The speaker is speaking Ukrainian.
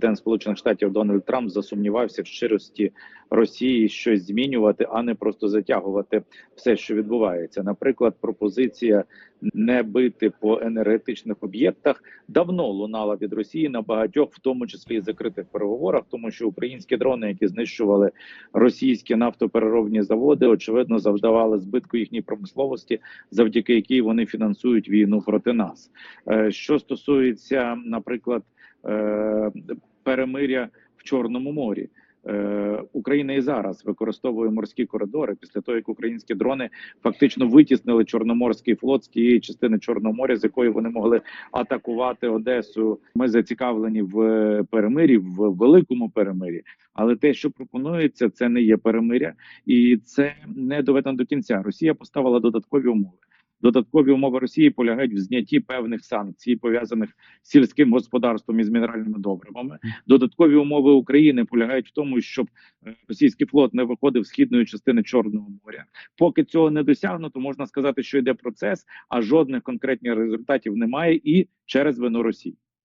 президент Сполучених Штатів Дональд Трамп засумнівався в щирості Росії щось змінювати, а не просто затягувати все, що відбувається. Наприклад, пропозиція не бити по енергетичних об'єктах давно лунала від Росії на багатьох, в тому числі і закритих переговорах, тому що українські дрони, які знищували російські нафтопереробні заводи, очевидно завдавали збитку їхній промисловості, завдяки якій вони фінансують війну проти нас. Е, Що стосується, наприклад, е, перемиря в Чорному морі. Е, Україна і зараз використовує морські коридори після того, як українські дрони фактично витіснили Чорноморський флот з тієї частини Чорного моря, з якої вони могли атакувати Одесу. Ми зацікавлені в перемирі, в великому перемирі. Але те, що пропонується, це не є перемиря, і це не доведено до кінця. Росія поставила додаткові умови. Додаткові умови Росії полягають в знятті певних санкцій, пов'язаних з сільським господарством і з мінеральними добривами. Додаткові умови України полягають в тому, щоб е, російський флот не виходив східної частини Чорного моря. Поки цього не досягнуто, можна сказати, що йде процес, а жодних конкретних результатів немає і через вину Росії.